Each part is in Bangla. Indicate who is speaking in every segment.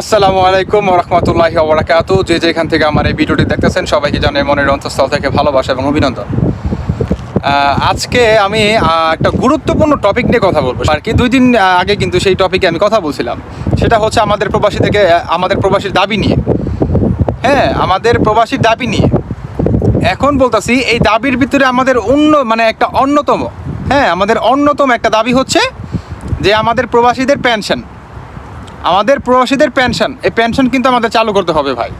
Speaker 1: আসসালামু আলাইকুম রহমতুল্লাহি ওবরাকাত যে যেখান থেকে আমার এই ভিডিওটি দেখতেছেন, সবাইকে জানাই মনের অন্তঃস্থল থেকে ভালোবাসা এবং অভিনন্দন। আজকে আমি একটা গুরুত্বপূর্ণ টপিক নিয়ে কথা বলব। আর কি, দুই দিন আগে কিন্তু সেই টপিকে আমি কথা বলছিলাম। সেটা হচ্ছে আমাদের প্রবাসী থেকে আমাদের প্রবাসীর দাবি নিয়ে। হ্যাঁ আমাদের প্রবাসীর দাবি নিয়ে। এখন বলতেছি, এই দাবির ভিতরে আমাদের অন্য মানে একটা অন্যতম হ্যাঁ আমাদের অন্যতম একটা দাবি হচ্ছে যে আমাদের প্রবাসীদের পেনশন। আমাদের প্রবাসীদের পেনশন এই পেনশন কিন্তু আমাদের চালু করতে হবে ভাই।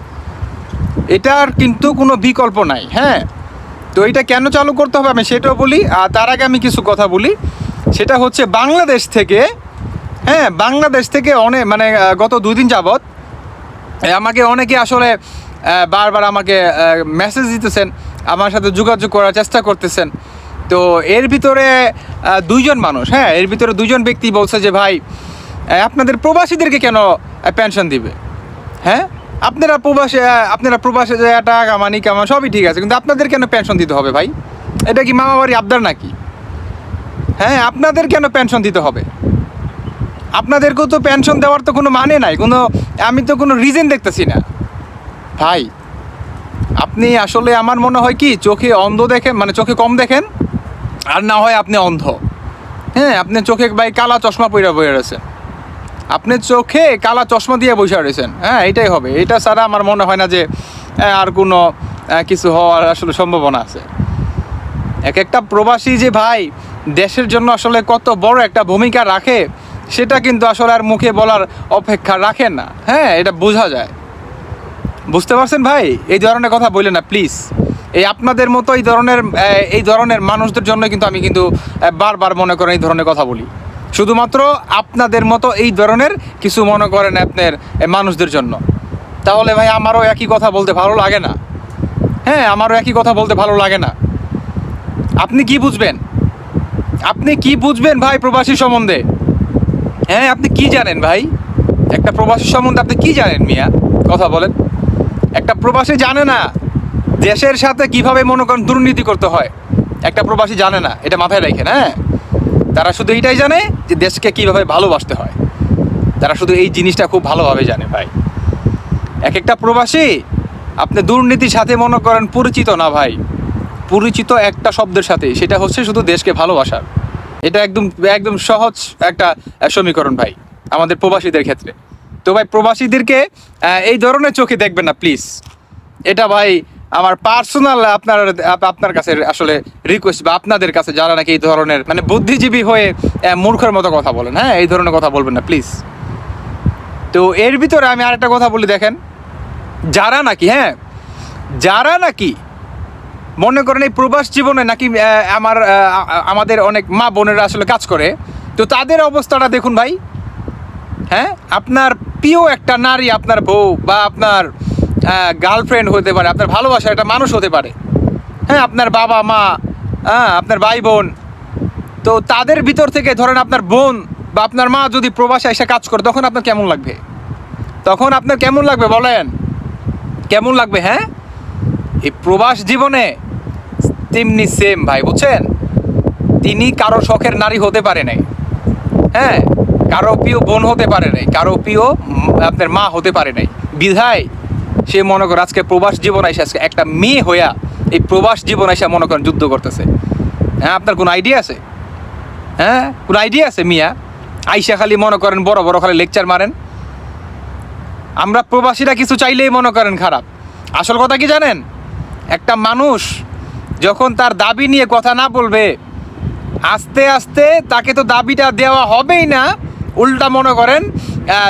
Speaker 1: এটার কিন্তু কোনো বিকল্প নাই হ্যাঁ? তো এটা কেন চালু করতে হবে আমি সেটাও বলি, আর তার আগে আমি কিছু কথা বলি। সেটা হচ্ছে বাংলাদেশ থেকে হ্যাঁ বাংলাদেশ থেকে অনেক মানে গত দুদিন যাবৎ আমাকে অনেকে আসলে বারবার আমাকে মেসেজ দিতেছেন, আমার সাথে যোগাযোগ করার চেষ্টা করতেছেন। তো এর ভিতরে দুইজন মানুষ হ্যাঁ এর ভিতরে দুইজন ব্যক্তি বলছে যে, ভাই আপনাদের প্রবাসীদেরকে কেন পেনশন দিবে? হ্যাঁ? আপনারা প্রবাসে আপনারা প্রবাসে যে টাকা মানি কামান সবই ঠিক আছে, কিন্তু আপনাদের কেন পেনশন দিতে হবে ভাই? এটা কি মামা বাড়ি আবদার নাকি? হ্যাঁ আপনাদের কেন পেনশন দিতে হবে? আপনাদেরকেও তো পেনশন দেওয়ার তো কোনো মানে নাই, কোনো, আমি তো কোনো রিজন দেখতেছি না। ভাই, আপনি আসলে আমার মনে হয় কি, চোখে অন্ধ দেখেন মানে চোখে কম দেখেন, আর না হয় আপনি অন্ধ। হ্যাঁ আপনি চোখে ভাই কালা চশমা পরে বয়ে রয়েছে আপনি চোখে কালা চশমা দিয়ে বসে রয়েছেন। হ্যাঁ এটাই হবে। এটা ছাড়া আমার মনে হয় না যে আর কোনো কিছু হওয়ার আসলে সম্ভাবনা আছে। এক একটা প্রবাসী যে ভাই দেশের জন্য আসলে কত বড় একটা ভূমিকা রাখে, সেটা কিন্তু আসলে আর মুখে বলার অপেক্ষা রাখে না। হ্যাঁ এটা বোঝা যায়। বুঝতে পারছেন ভাই? এই ধরনের কথা বললেন না প্লিজ এই আপনাদের মতো এই ধরনের এই ধরনের মানুষদের জন্য কিন্তু আমি কিন্তু বারবার মনে করেন এই ধরনের কথা বলি। শুধুমাত্র আপনাদের মতো এই ধরনের কিছু মনে করেন আপনার মানুষদের জন্য। তাহলে ভাই আমারও একই কথা বলতে ভালো লাগে না। হ্যাঁ আমারও একই কথা বলতে ভালো লাগে না। আপনি কি বুঝবেন? আপনি কি বুঝবেন ভাই প্রবাসী সম্বন্ধে? হ্যাঁ আপনি কি জানেন ভাই? একটা প্রবাসী সম্বন্ধে আপনি কি জানেন মিয়া? কথা বলেন। একটা প্রবাসী জানে না দেশের সাথে কীভাবে মনে করেন দুর্নীতি করতে হয়। একটা প্রবাসী জানে না, এটা মাথায় রাখেন হ্যাঁ? তারা শুধু এইটাই জানে যে দেশকে কীভাবে ভালোবাসতে হয়। তারা শুধু এই জিনিসটা খুব ভালোভাবে জানে ভাই। এক একটা প্রবাসী, আপনি দুর্নীতির সাথে মনে করেন পরিচিত না ভাই। পরিচিত একটা শব্দের সাথে, সেটা হচ্ছে শুধু দেশকে ভালোবাসার এটা একদম একদম সহজ একটা সমীকরণ ভাই, আমাদের প্রবাসীদের ক্ষেত্রে। তো ভাই, প্রবাসীদেরকে এই ধরনের চোখে দেখবেন না প্লিজ এটা ভাই আমার পার্সোনাল আপনার আপনার কাছে আসলে রিকোয়েস্ট বা আপনাদের কাছে যারা নাকি এই ধরনের মানে বুদ্ধিজীবী হয়ে মূর্খের মতো কথা বলেন হ্যাঁ? এই ধরনের কথা বলবেন না প্লিজ তো এর ভিতরে আমি আরেকটা কথা বলি, দেখেন। যারা নাকি হ্যাঁ? যারা নাকি মনে করেন এই প্রবাস জীবনে নাকি আমার আমাদের অনেক মা বোনেরা আসলে কাজ করে, তো তাদের অবস্থাটা দেখুন ভাই হ্যাঁ? আপনার প্রিয় একটা নারী, আপনার বউ বা আপনার গার্লফ্রেন্ড হতে পারে, আপনার ভালোবাসার একটা মানুষ হতে পারে। হ্যাঁ আপনার বাবা মা হ্যাঁ আপনার ভাই বোন। তো তাদের ভিতর থেকে ধরেন আপনার বোন বা আপনার মা যদি প্রবাসে এসে কাজ করে, তখন আপনার কেমন লাগবে? তখন আপনার কেমন লাগবে বলেন? কেমন লাগবে হ্যাঁ? এই প্রবাস জীবনে তেমনি সেম ভাই, বুঝছেন? তিনি কারও শখের নারী হতে পারে নাই। হ্যাঁ কারও প্রিয় বোন হতে পারে নাই, কারও প্রিয় আপনার মা হতে পারে নাই। বিধায় সে মনে করে আজকে প্রবাস জীবন এসে আজকে একটা মেয়ে হইয়া এই প্রবাস জীবন এসে মনে করেন যুদ্ধ করতেছে। হ্যাঁ আপনার কোনো আইডিয়া আছে? হ্যাঁ কোনো আইডিয়া আছে মিয়া? আইসা খালি মনে করেন বড় বড় খালি লেকচার মারেন। আমরা প্রবাসীরা কিছু চাইলেই মনে করেন খারাপ। আসল কথা কি জানেন? একটা মানুষ যখন তার দাবি নিয়ে কথা না বলবে, আস্তে আস্তে তাকে তো দাবিটা দেওয়া হবেই না। উল্টা মনে করেন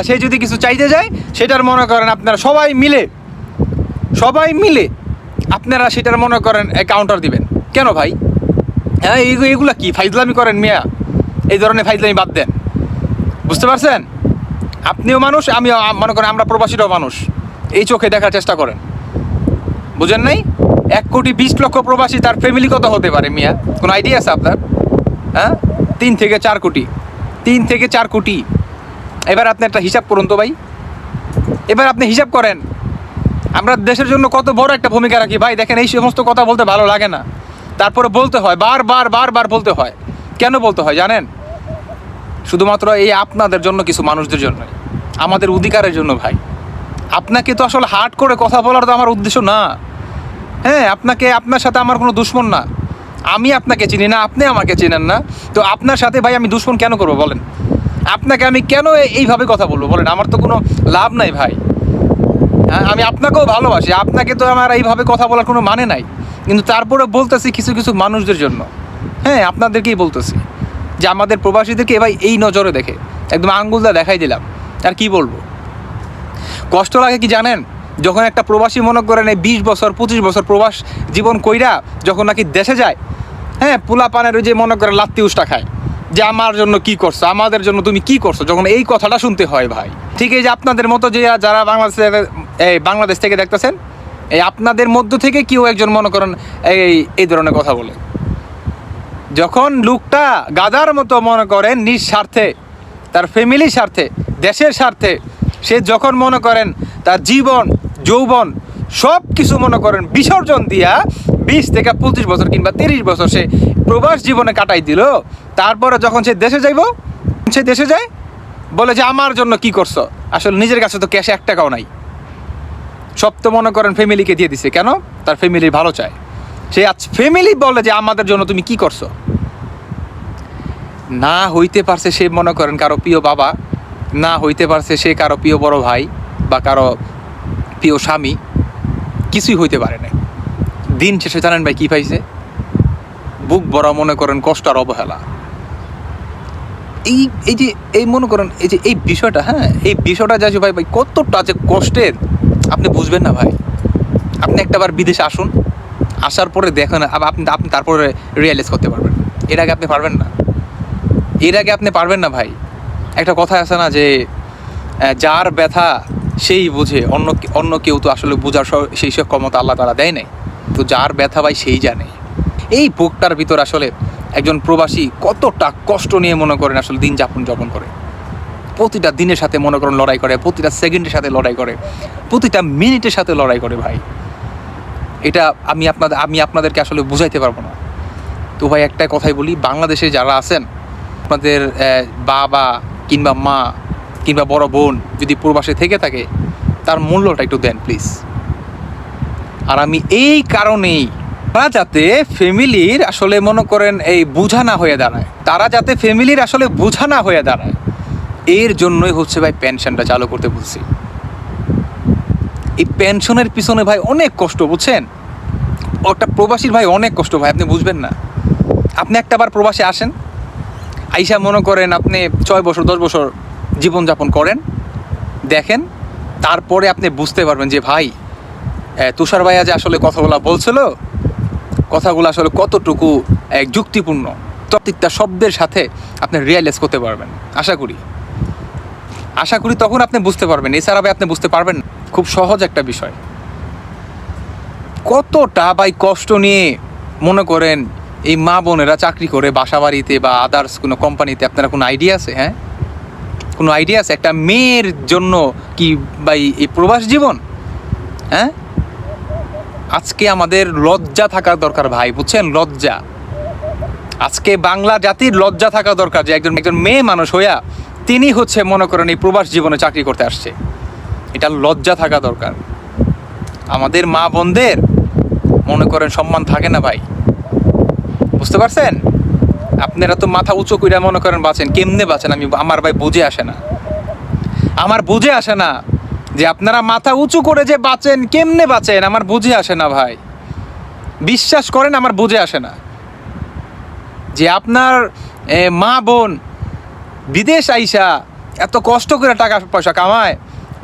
Speaker 1: সে যদি কিছু চাইতে যায়, সেটার মনে করেন আপনারা সবাই মিলে সবাই মিলে আপনারা সেটার মনে করেন কাউন্টার দিবেন। কেন ভাই? হ্যাঁ এইগু- এগুলা কি? ফাইজলামি করেন মিয়া। এই ধরনের ফাইজলামি বাদ দেন। বুঝতে পারছেন? আপনিও মানুষ, আমিও মনে করেন আমরা প্রবাসীরাও মানুষ। এই চোখে দেখার চেষ্টা করেন। বুঝেন নাই? এক কোটি বিশ লক্ষ প্রবাসী, তার ফ্যামিলি কত হতে পারে মিয়া? কোনো আইডিয়া আছে আপনার? হ্যাঁ? তিন থেকে চার কোটি। তিন থেকে চার কোটি। এবার আপনি একটা হিসাব করুন তো ভাই। এবার আপনি হিসাব করেন। আমরা দেশের জন্য কত বড় একটা ভূমিকা রাখি। ভাই, দেখেন এই সমস্ত কথা বলতে ভালো লাগে না। তারপরে বলতে হয়, বারবার বারবার বলতে হয়। কেন বলতে হয় জানেন? শুধুমাত্র এই আপনাদের জন্য, কিছু মানুষদের জন্য আমাদের অধিকারের জন্য ভাই। আপনাকে তো আসলে হার্ট করে কথা বলার তো আমার উদ্দেশ্য না। হ্যাঁ আপনাকে, আপনার সাথে আমার কোনো দুশ্মন না। আমি আপনাকে চিনি না, আপনি আমাকে চেনেন না। তো আপনার সাথে ভাই আমি দুশ্মন কেন করব বলেন? আপনাকে আমি কেন এইভাবে কথা বলব বলেন? আমার তো কোনো লাভ নাই ভাই। আমি আপনাকেও ভালোবাসি। আপনাকে তো আমার এইভাবে কথা বলার কোনো মানে নাই। কিন্তু তারপরে বলতেছি কিছু কিছু মানুষদের জন্য। হ্যাঁ আপনাদেরকেই বলতেছি। যে আমাদের প্রবাসীদেরকে এবার এই নজরে দেখে। একদম আঙ্গুলটা দেখাই দিলাম। আর কি বলব? কষ্ট লাগে কি জানেন? যখন একটা প্রবাসী মনে করেন এই বিশ বছর, পঁচিশ বছর প্রবাস জীবন কইরা যখন নাকি দেশে যায় হ্যাঁ পোলা পানের ওই যে মনে করেন লাত্তি উষ্টা খায়। যে আমার জন্য কি করছ? আমাদের জন্য তুমি কি করছ? যখন এই কথাটা শুনতে হয় ভাই। ঠিক এই যে আপনাদের মতো যে যারা বাংলাদেশে এই বাংলাদেশ থেকে দেখতেছেন? এই আপনাদের মধ্য থেকে কেউ একজন মনে করেন এই এই ধরনের কথা বলে। যখন লোকটা গাদার মতো মনে করেন নিজ স্বার্থে তার ফ্যামিলির স্বার্থে, দেশের স্বার্থে, সে যখন মনে করেন তার জীবন, যৌবন সব কিছু মনে করেন বিসর্জন দিয়া বিশ থেকে পঁচিশ বছর কিংবা তিরিশ বছর সে প্রবাস জীবনে কাটাই দিল, তারপরে যখন সে দেশে যাইব, সে দেশে যায়, বলে যে, আমার জন্য কি করছ? আসলে নিজের কাছে তো ক্যাশে এক টাকাও নাই। সব তো মনে করেন ফ্যামিলিকে দিয়ে দিছে। কেন? তার ফ্যামিলি ভালো চায়। সে আজ ফ্যামিলি বলে যে, আমাদের জন্য তুমি কি করছ? না হইতে পারছে সে মনে করেন কারও প্রিয় বাবা, না হইতে পারছে সে কারও প্রিয় বড় ভাই বা কারও প্রিয় স্বামী, কিছুই হইতে পারে না দিন শেষে জানেন ভাই কী পাইছে? বুক বড় মনে করেন কষ্ট আর অবহেলা। এই এই যে, এই মনে করেন, এই যে, এই বিষয়টা হ্যাঁ এই বিষয়টা যা যে ভাই ভাই, কতটা যে কষ্টের। আপনি বুঝবেন না ভাই। আপনি একটাবার বিদেশে আসুন, আসার পরে দেখেন আপনি আপনি তারপরে রিয়েলাইজ করতে পারবেন। এর আগে আপনি পারবেন না। এর আগে আপনি পারবেন না ভাই। একটা কথা আছে না যে যার ব্যথা সেই বুঝে, অন্য অন্য কেউ তো আসলে বোঝার সেই সব ক্ষমতা আল্লাহ তারা দেয় নাই। তো যার ব্যথা ভাই সেই জানে। এই বুকটার ভিতর আসলে একজন প্রবাসী কতটা কষ্ট নিয়ে মনে করেন আসলে দিন যাপন যাপন করে। প্রতিটা দিনের সাথে মনে করেন লড়াই করে, প্রতিটা সেকেন্ডের সাথে লড়াই করে, প্রতিটা মিনিটের সাথে লড়াই করে ভাই। এটা আমি আপনাদের, আমি আপনাদেরকে আসলে বুঝাইতে পারব না। তো ভাই একটা কথাই বলি, বাংলাদেশে যারা আছেন, আপনাদের বাবা কিংবা মা কিংবা বড় বোন যদি প্রবাসে থেকে থাকে, তার মূল্যটা একটু দেন প্লিজ আর আমি এই কারণেই তারা যাতে ফ্যামিলির আসলে মনে করেন এই বোঝা না হয়ে দাঁড়ায়, তারা যাতে ফ্যামিলির আসলে বোঝা না হয়ে দাঁড়ায় এর জন্যই হচ্ছে ভাই পেনশনটা চালু করতে বলছি। এই পেনশনের পিছনে ভাই অনেক কষ্ট, বুঝছেন? ওটা প্রবাসীর ভাই অনেক কষ্ট ভাই, আপনি বুঝবেন না। আপনি একটাবার প্রবাসে আসেন, আইসা মনে করেন আপনি ছয় বছর, দশ বছর জীবনযাপন করেন, দেখেন, তারপরে আপনি বুঝতে পারবেন যে ভাই তুষার ভাইয়া যে আসলে কথাগুলো বলছিল, কথাগুলো আসলে কতটুকু যুক্তিপূর্ণ প্রত্যেকটা শব্দের সাথে আপনি রিয়েলাইজ করতে পারবেন, আশা করি। আশা করি তখন আপনি বুঝতে পারবেন, এছাড়া আপনি বুঝতে পারবেন খুব সহজ একটা বিষয়। কতটা ভাই কষ্ট নিয়ে মনে করেন এই মা বোনেরা চাকরি করে বাসা বাড়িতে বা আদার্স কোনো কোম্পানিতে আপনারা কোনো আইডিয়া আছে হ্যাঁ? কোনো আইডিয়া আছে? একটা মেয়ের জন্য কি ভাই এই প্রবাস জীবন? হ্যাঁ? আজকে আমাদের লজ্জা থাকা দরকার ভাই, বুঝছেন? লজ্জা। আজকে বাংলা জাতির লজ্জা থাকা দরকার যে একজন একজন মেয়ে মানুষ হইয়া তিনি হচ্ছে, মনে করেন, এই প্রবাস জীবনে চাকরি করতে আসছে। এটা লজ্জা থাকা দরকার। আমাদের মা বোনদের, মনে করেন, সম্মান থাকে না ভাই। বুঝতে পারছেন? আপনারা তো মাথা উঁচু কইরা মনে করেন বাঁচেন, কেমনে বাঁচেন? আমি, আমার ভাই বুঝে আসে না। আমার বুঝে আসে না যে আপনারা মাথা উঁচু করে যে বাঁচেন, কেমনে বাঁচেন? আমার বুঝে আসে না ভাই। বিশ্বাস করেন, আমার বুঝে আসে না। যে আপনার মা বোন বিদেশ আইসা এত কষ্ট করে টাকা পয়সা কামায়,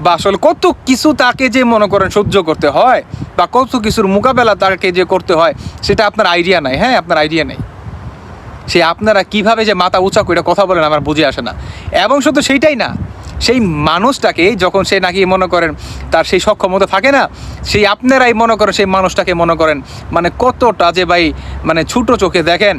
Speaker 1: বা আসলে কত কিছু তাকে যে মনে করেন সহ্য করতে হয়, বা কত কিছুর মোকাবেলা তাকে যে করতে হয়, সেটা আপনার আইডিয়া নাই। হ্যাঁ আপনার আইডিয়া নেই। সে আপনারা কীভাবে যে মাথা উঁচা করে কথা বলেন আমার বুঝে আসে না। এবং শুধু সেইটাই না, সেই মানুষটাকে যখন সে নাকি মনে করেন তার সেই সক্ষমতা থাকে না, সেই আপনারাই মনে করেন সেই মানুষটাকে মনে করেন মানে কতটা যে ভাই মানে ছোটো চোখে দেখেন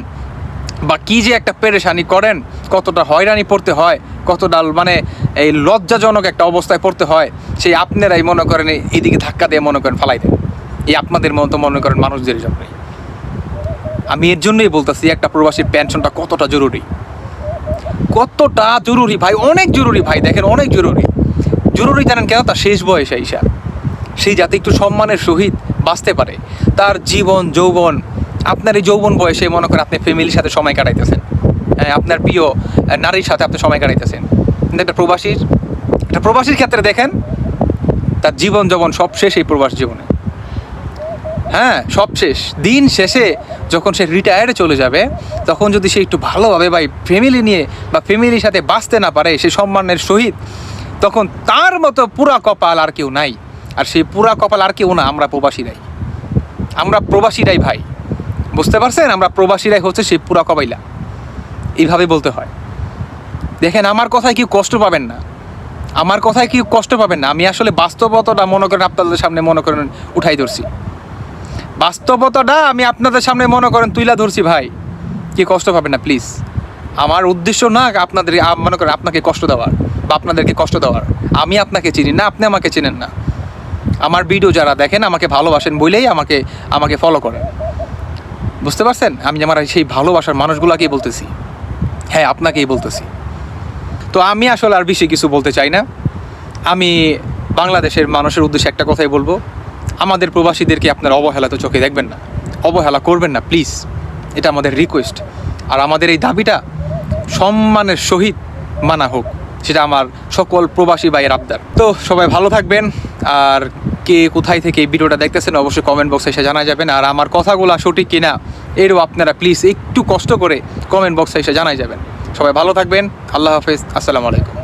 Speaker 1: বা কি যে একটা পেরেশানি করেন, কতটা হয়রানি পড়তে হয়, কতটা মানে এই লজ্জাজনক একটা অবস্থায় পড়তে হয়, সেই আপনারাই মনে করেন এইদিকে ধাক্কা দিয়ে মনে করেন ফালাই দেন। এই আপনাদের মতো মনে করেন মানুষদের জন্যই আমি এর জন্যই বলতেছি, একটা প্রবাসীর পেনশনটা কতটা জরুরি? কতটা জরুরি ভাই, অনেক জরুরি ভাই, দেখেন অনেক জরুরি। জরুরি জানেন কেন? তার শেষ বয়সে আইসা সেই যাতে একটু সম্মানের সহিত বাঁচতে পারে। তার জীবন, যৌবন আপনার এই যৌবন বয়সে মনে করেন আপনি ফ্যামিলির সাথে সময় কাটাইতেছেন। হ্যাঁ আপনার প্রিয় নারীর সাথে আপনি সময় কাটাইতেছেন। কিন্তু একটা প্রবাসীর একটা প্রবাসীর ক্ষেত্রে দেখেন, তার জীবন যৌবন সব শেষ এই প্রবাস জীবনে। হ্যাঁ সব শেষ দিন শেষে যখন সে রিটায়ারে চলে যাবে, তখন যদি সে একটু ভালোভাবে বা ফ্যামিলি নিয়ে বা ফ্যামিলির সাথে বাঁচতে না পারে, সে সম্মানের সহিত, তখন তার মতো পুরা কপাল আর কেউ নাই। আর সেই পুরা কপাল আর কেউ না, আমরা প্রবাসীরাই আমরা প্রবাসীরাই ভাই। বুঝতে পারছেন? আমরা প্রবাসীরাই হচ্ছে সেই পুরা কপাইলা এইভাবে বলতে হয়। দেখেন, আমার কথায় কি কষ্ট পাবেন না। আমার কথায় কেউ কষ্ট পাবেন না। আমি আসলে বাস্তবতাটা মনে করেন আপনাদের সামনে মনে করেন উঠাই ধরছি। বাস্তবতাটা আমি আপনাদের সামনে মনে করেন তুইলা ধরছি, ভাই। কি কষ্ট পাবেন না, প্লিজ। আমার উদ্দেশ্য না আপনাদের মনে করেন আপনাকে কষ্ট দেওয়ার বা আপনাদেরকে কষ্ট দেওয়ার। আমি আপনাকে চিনি না, আপনি আমাকে চিনেন না। আমার ভিডিও যারা দেখেন, আমাকে ভালোবাসেন বলেই আমাকে আমাকে ফলো করেন। বুঝতে পারছেন? আমি আমার সেই ভালোবাসার মানুষগুলোকেই বলতেছি। হ্যাঁ আপনাকেই বলতেছি। তো আমি আসলে আর বেশি কিছু বলতে চাই না। আমি বাংলাদেশের মানুষের উদ্দেশ্যে একটা কথাই বলব। আমাদের প্রবাসীদেরকে আপনার অবহেলা তো চোখে দেখবেন না। অবহেলা করবেন না প্লিজ এটা আমাদের রিকোয়েস্ট আর আমাদের এই দাবিটা সম্মানের সহিত মানা হোক। সেটা আমার সকল প্রবাসী ভাইয়ের আবদার। তো সবাই ভালো থাকবেন। আর কে কোথায় থেকে এই ভিডিওটা দেখতেছেন, অবশ্যই কমেন্ট বক্সে এসে জানা যাবেন। আর আমার কথাগুলো সঠিক কিনা, এরও আপনারা প্লিজ একটু কষ্ট করে কমেন্ট বক্সে এসে জানাই যাবেন। সবাই ভালো থাকবেন, আল্লাহ হাফেজ, আসসালামু আলাইকুম।